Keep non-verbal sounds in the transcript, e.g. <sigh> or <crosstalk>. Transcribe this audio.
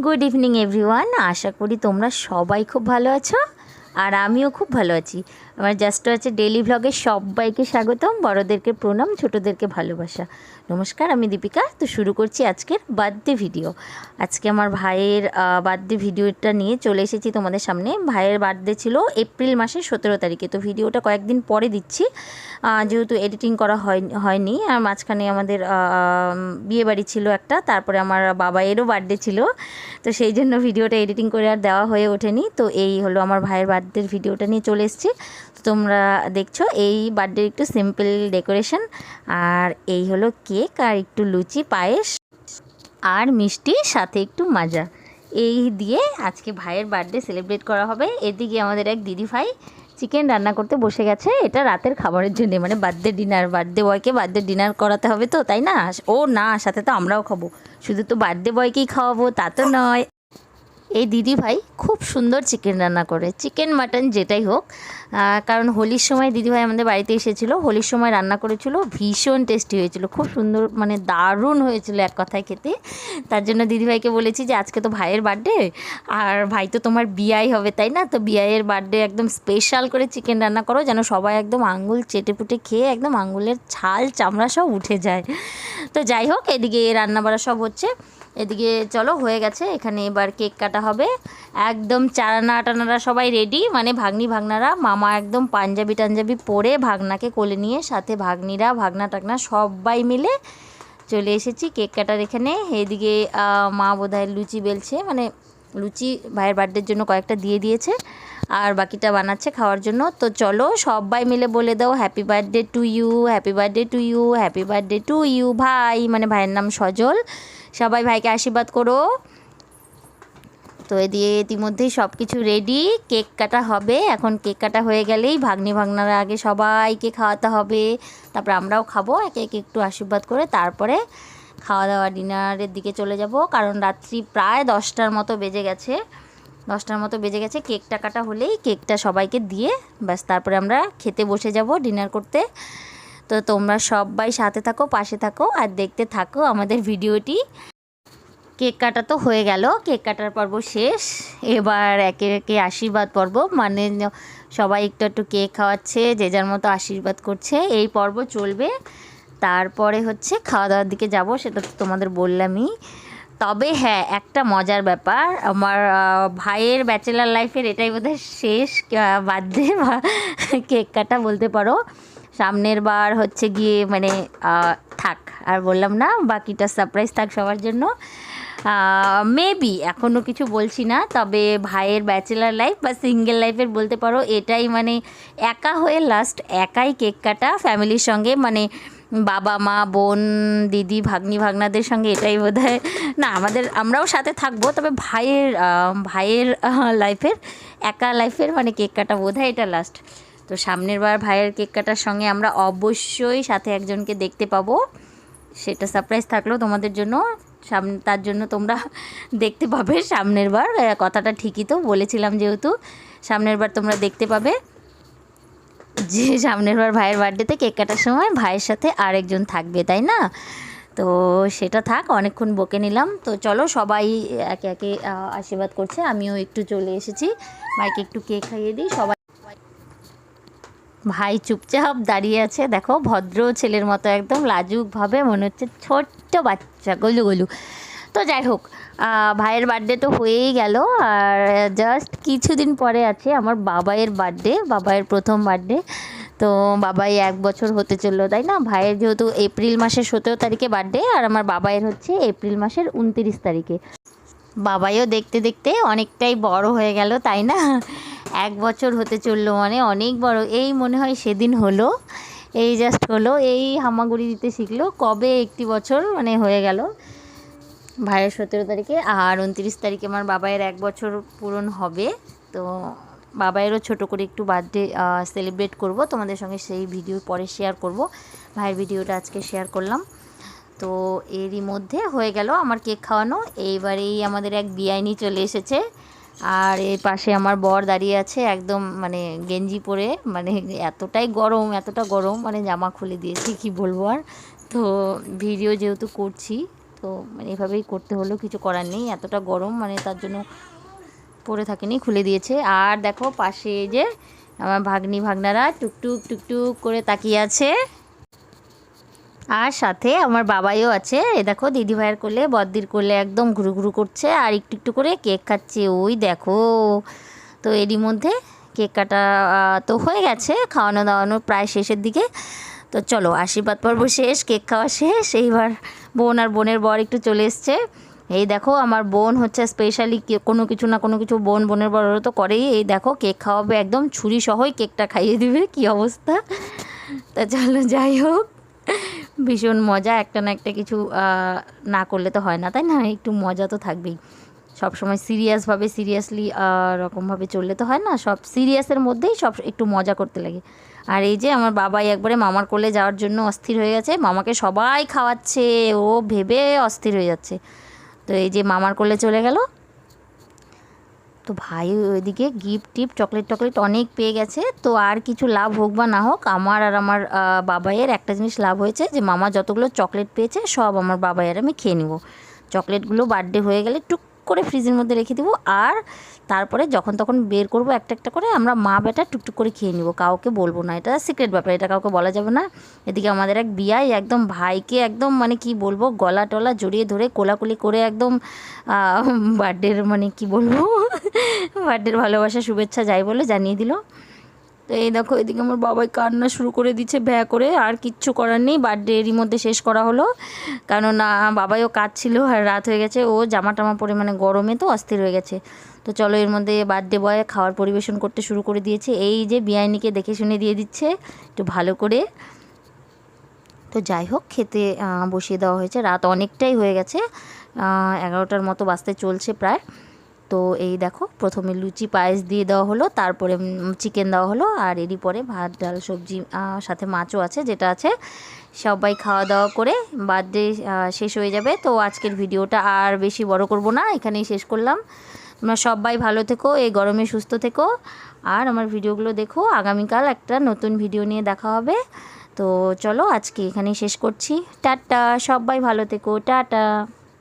Good evening everyone আশা করি তোমরা সবাই খুব ভালো আছো, আর আমিও খুব ভালো আছি। আমার জাস্ট আছে ডেলি ভ্লগে সবাইকে স্বাগতম, বড়দেরকে প্রণাম, ছোটোদেরকে ভালোবাসা। নমস্কার, আমি দীপিকা। তো শুরু করছি আজকের বার্থডে ভিডিও। আজকে আমার ভাইয়ের বার্থডে ভিডিওটা নিয়ে চলে এসেছি তোমাদের সামনে। ভাইয়ের বার্থডে ছিল এপ্রিল মাসের সতেরো তারিখে। তো ভিডিওটা কয়েকদিন পরে দিচ্ছি। যেহেতু এডিটিং করা হয়, হয়নি, আর মাঝখানে আমাদের বিয়ে বাড়ি ছিল একটা, তারপরে আমার বাবাইয়েরও বার্থডে ছিল। তো সেই জন্য ভিডিওটা এডিটিং করে আর দেওয়া হয়ে ওঠেনি। তো এই হলো আমার ভাইয়ের বার্থডের ভিডিওটা নিয়ে চলে এসেছি। তোমরা দেখছ, এই বার্থডের একটু সিম্পল ডেকোরেশন আর এই হলো কেক আর একটু লুচি, পায়েস আর মিষ্টি, সাথে একটু মাজা। এই দিয়ে আজকে ভাইয়ের বার্থডে সেলিব্রেট করা হবে। এদিকে আমাদের এক দিদি ভাই চিকেন রান্না করতে বসে গেছে। এটা রাতের খাবারের জন্য মানে বার্থডে ডিনার বার্থডে বয়কে বার্থডে ডিনার করাতে হবে তো, তাই না? ও না, সাথে তো আমরাও খাব। শুধু তো বার্থডে বয়কেই খাওয়াবো, তা তো নয়। এই দিদি ভাই খুব সুন্দর চিকেন রান্না করে। চিকেন, মাটন যেটাই হোক। কারণ হোলির সময় দিদি ভাই আমাদের বাড়িতে এসেছিল। হোলির সময় রান্না করেছিল, ভীষণ টেস্টি হয়েছিল। খুব সুন্দর মানে দারুণ হয়েছিল এক কথায় খেতে। তার জন্য দিদিভাইকে বলেছি যে, আজকে তো ভাইয়ের বার্থডে আর ভাই তো তোমার বিয়াই হবে, তাই না? তো বিয়াইয়ের বার্থডে একদম স্পেশাল করে চিকেন রান্না করো, যেন সবাই একদম আঙ্গুল চেটে পুটে খেয়ে একদম আঙ্গুলের ছাল, চামড়া সব উঠে যায়। তো যাই হোক, এদিকে রান্না বাড়া সব হচ্ছে। এদিকে চলো, হয়ে গেছে। এখানে এবার কেক কাটা হবে। একদম চারানা টানারা সবাই রেডি মানে ভাগ্নি ভাগনারা। মামা একদম পাঞ্জাবি টাঞ্জাবি পরে ভাগনাকে কোলে নিয়ে, সাথে ভাগ্নিরা, ভাগনা টাগনা সবাই মিলে চলে এসেছি কেক কাটার এখানে। এদিকে মা বোধহয় লুচি বেলছে মানে লুচি ভাইয়ের বার্থডের জন্য কয়েকটা দিয়ে দিয়েছে, আর বাকিটা বানাচ্ছে খাওয়ার জন্য। তো চলো, সবাই মিলে বলে দাও happy birthday to you happy birthday to you happy birthday to you ভাই। মানে ভাইয়ের নাম সজল। সবাই ভাইকে আশীর্বাদ করো। তো এ দিয়ে ইতিমধ্যেই সব কিছু রেডি কেক কাটা হবে। এখন কেক কাটা হয়ে গেলেই ভাগ্নি ভাগনারা আগে সবাইকে খাওয়াতে হবে। তারপর আমরাও খাব, একে একে একটু আশীর্বাদ করে তারপরে খাওয়া দাওয়া ডিনারের দিকে চলে যাব। কারণ রাত্রি প্রায় দশটার মতো বেজে গেছে। দশটার মতো বেজে গেছে, কেকটা কাটা হলেই কেকটা সবাইকে দিয়ে ব্যাস তারপরে আমরা খেতে বসে যাব ডিনার করতে। তো তোমরা সবাই সাথে থাকো, পাশে থাকো আর দেখতে থাকো আমাদের ভিডিওটি। কেক কাটা তো হয়ে গেল, কেক কাটার পর্ব শেষ। এবার একে একে আশীর্বাদ পর্ব মানে সবাই একটু একটু কেক খাওয়াচ্ছে, যে যার মতো আশীর্বাদ করছে। এই পর্ব চলবে। তারপরে হচ্ছে খাওয়া দাওয়ার দিকে যাব, সেটা তো তোমাদের বললামই। তবে হ্যাঁ একটা মজার ব্যাপার, আমার ভাইয়ের ব্যাচেলার লাইফের এটাই বোধহয় শেষ বার্থডে বা কেক কাটা বলতে পারো। সামনের বার হচ্ছে গিয়ে মানে থাক, আর বললাম না, বাকিটা সারপ্রাইজ থাক সবার জন্য। মেবি এখনও কিছু বলছি না, তবে ভাইয়ের ব্যাচেলার লাইফ বা সিঙ্গেল লাইফের বলতে পারো, এটাই মানে একা হয়ে লাস্ট একাই কেক কাটা, ফ্যামিলির সঙ্গে মানে বাবা, মা, বোন, দিদি, ভাগ্নি, ভাগনাদের সঙ্গে এটাই বোধ না, আমাদের, আমরাও সাথে থাকব, তবে ভাইয়ের ভাইয়ের লাইফের একা লাইফের মানে কেক কাটা বোধ এটা লাস্ট তো সামনের বার ভাইয়ের কেক কাটার সঙ্গে আমরা অবশ্যই সাথে একজনকে দেখতে পাবো। সেটা সারপ্রাইজ থাকল তোমাদের জন্য। সামনে তার জন্য তোমরা <laughs> দেখতে পাবে সামনের বার। কথাটা ঠিকই তো বলেছিলাম যেহেতু। সামনের বার তোমরা দেখতে পাবে যে <laughs> সামনের বার ভাইয়ের বার্থডেতে কেক কাটার সময় ভাইয়ের সাথে আরেকজন থাকবে, তাই না? তো সেটা থাক, অনেকক্ষণ বকে নিলাম। তো চলো সবাই একে একে আশীর্বাদ করছে। আমিও একটু চলে এসেছি। ভাইকে একটু কেক খাইয়ে দিই। সবাই ভাই চুপচাপ দাঁড়িয়ে আছে। দেখো, ভদ্র ছেলের মতো একদম লাজুকভাবে, মনে হচ্ছে ছোট্ট বাচ্চা, গলু গলু। তো যাই হোক ভাইয়ের বার্থডে তো হয়েই গেল। আর জাস্ট কিছুদিন পরে আছে আমার বাবাইয়ের বার্থডে বাবাইয়ের প্রথম বার্থডে তো বাবাই এক বছর হতে চলল, তাই না? ভাইয়ের যেহেতু এপ্রিল মাসের সতেরো তারিখে বার্থডে আর আমার বাবাইয়ের হচ্ছে এপ্রিল মাসের উনতিরিশ তারিখে। বাবাইও দেখতে দেখতে অনেকটাই বড় হয়ে গেল, তাই না? এক বছর হতে চলল মানে অনেক বড়। এই মনে হয় সেদিন হলো। এই জাস্ট হলো। এই হামাগুড়ি দিতে শিখলো। কবে একটি বছর মানে হয়ে গেল। ভাইয়ের সতেরো তারিখে আর উনত্রিশ তারিখে আমার বাবাইয়ের এক বছর পূরণ হবে। তো বাবাইয়েরও ছোটো করে একটু বার্থডে সেলিব্রেট করব। তোমাদের সঙ্গে সেই ভিডিও পরে শেয়ার করব। ভাইয়ের ভিডিওটা আজকে শেয়ার করলাম। তো এরই মধ্যে হয়ে গেল আমার কেক খাওয়ানো। এইবারেই আমাদের এক বিয়াইনি চলে এসেছে। আর এর পাশে আমার বর দাঁড়িয়ে আছে একদম মানে গেঞ্জি পরে মানে এতটাই গরম, এতটা গরম মানে জামা খুলে দিয়েছি, কি বলব আর। তো ভিডিও যেহেতু করছি, তো মানে এভাবেই করতে হলো, কিছু করার নেই, এতটা গরম মানে তার জন্য পরে থাকেনি, খুলে দিয়েছে। আর দেখো পাশে যে আমার ভাগ্নি ভাগনারা টুকটুক টুকটুক করে তাকিয়ে আছে। আর সাথে আমার বাবাইও আছে। এ দেখো দিদি ভাইয়ের কোলে, বদ্দির কোলে একদম ঘুরু ঘুরু করছে আর একটু একটু করে কেক খাচ্ছে। ওই দেখো, তো এরই মধ্যে কেক কাটা তো হয়ে গেছে খাওয়ানো দাওয়ানো প্রায় শেষের দিকে। তো চলো, আশীর্বাদ পর্ব শেষ, কেক খাওয়া শেষ। এইবার বোন আর বোনের বর একটু চলে এসছে। এই দেখো, আমার বোন হচ্ছে স্পেশালি কোনো কিছু না কোনো কিছু বোন, বোনের বড় তো করেই। এই দেখো, কেক খাওয়াবে একদম, ছুরি সহই কেকটা খাইয়ে দিবে। কি অবস্থা? তা চলো, যাই হোক। ভীষণ মজা, একটা না একটা কিছু না করলে তো হয় না, তাই না? একটু মজা তো থাকবেই। সব সময় সিরিয়াসভাবে সিরিয়াসলি রকমভাবে চললে তো হয় না? সব সিরিয়াসের মধ্যেই সব একটু মজা করতে লাগে। আর এই যে আমার বাবাই একবারে মামার কোলে যাওয়ার জন্য অস্থির হয়ে গেছে, মামাকে সবাই খাওয়াচ্ছে, ও ভেবে অস্থির হয়ে যাচ্ছে। তো এই যে মামার কোলে চলে গেল তো ভাই ওইদিকে গিফট টিফট চকলেট টকলেট অনেক পেয়ে গেছে। তো আর কিছু লাভ হোক বা না হোক, আমার আর আমার বাবাইয়ের একটা জিনিস লাভ হয়েছে যে মামা যতগুলো চকলেট পেয়েছে, সব আমার বাবাইয়ের আমি খেয়ে নিব। চকলেটগুলো বার্থডে হয়ে গেলে টুক করে ফ্রিজের মধ্যে রেখে দেবো। আর তারপরে যখন তখন বের করব একটা একটা করে, আমরা মা বেটা টুকটুক করে খেয়ে নিব। কাউকে বলব না, এটা সিক্রেট ব্যাপার, এটা কাউকে বলা যাবে না। এদিকে আমাদের এক বিয়াই একদম ভাইকে একদম মানে কি বলব, গলা টলা জড়িয়ে ধরে কোলাকুলি করে একদম বার্থডের মানে কি বলব, বার্থডের ভালোবাসা, শুভেচ্ছা যাই বলে জানিয়ে দিল। তো এই দেখো, এদিকে আমার বাবাই কান্না শুরু করে দিচ্ছে ব্যা করে, আর কিচ্ছু করার নেই। বার্থডে এরই মধ্যে শেষ করা হলো। কারণ বাবাইও কাজ ছিল আর রাত হয়ে গেছে। ও জামা টামা পরে মানে গরমে তো অস্থির হয়ে গেছে। তো চলো, এর মধ্যে বার্থডে বয় খাওয়ার পরিবেশন করতে শুরু করে দিয়েছে। এই যে বিআইনিকে দেখে শুনে দিয়ে দিচ্ছে, একটু ভালো করে। তো যাই হোক, খেতে বসিয়ে দেওয়া হয়েছে। রাত অনেকটাই হয়ে গেছে এগারোটার মতো বাজতে চলছে প্রায়। তো এই দেখো, প্রথমে লুচি পায়েস দিয়ে দেওয়া হলো, তারপরে চিকেন দেওয়া হলো, আর এরই পরে ভাত, ডাল, সবজি সাথে মাছও আছে, যেটা আছে, সবাই খাওয়া দাওয়া করে বার্থডে শেষ হয়ে যাবে। তো আজকের ভিডিওটা আর বেশি বড় করব না, এখানেই শেষ করলাম। তোমরা সবাই ভালো থেকো, এই গরমে সুস্থ থেকো, আর আমার ভিডিওগুলো দেখো, আগামীকাল একটা নতুন ভিডিও নিয়ে দেখা হবে। তো চলো আজকে এখানেই শেষ করছি। টাটা, সবাই ভালো থেকো, টাটা।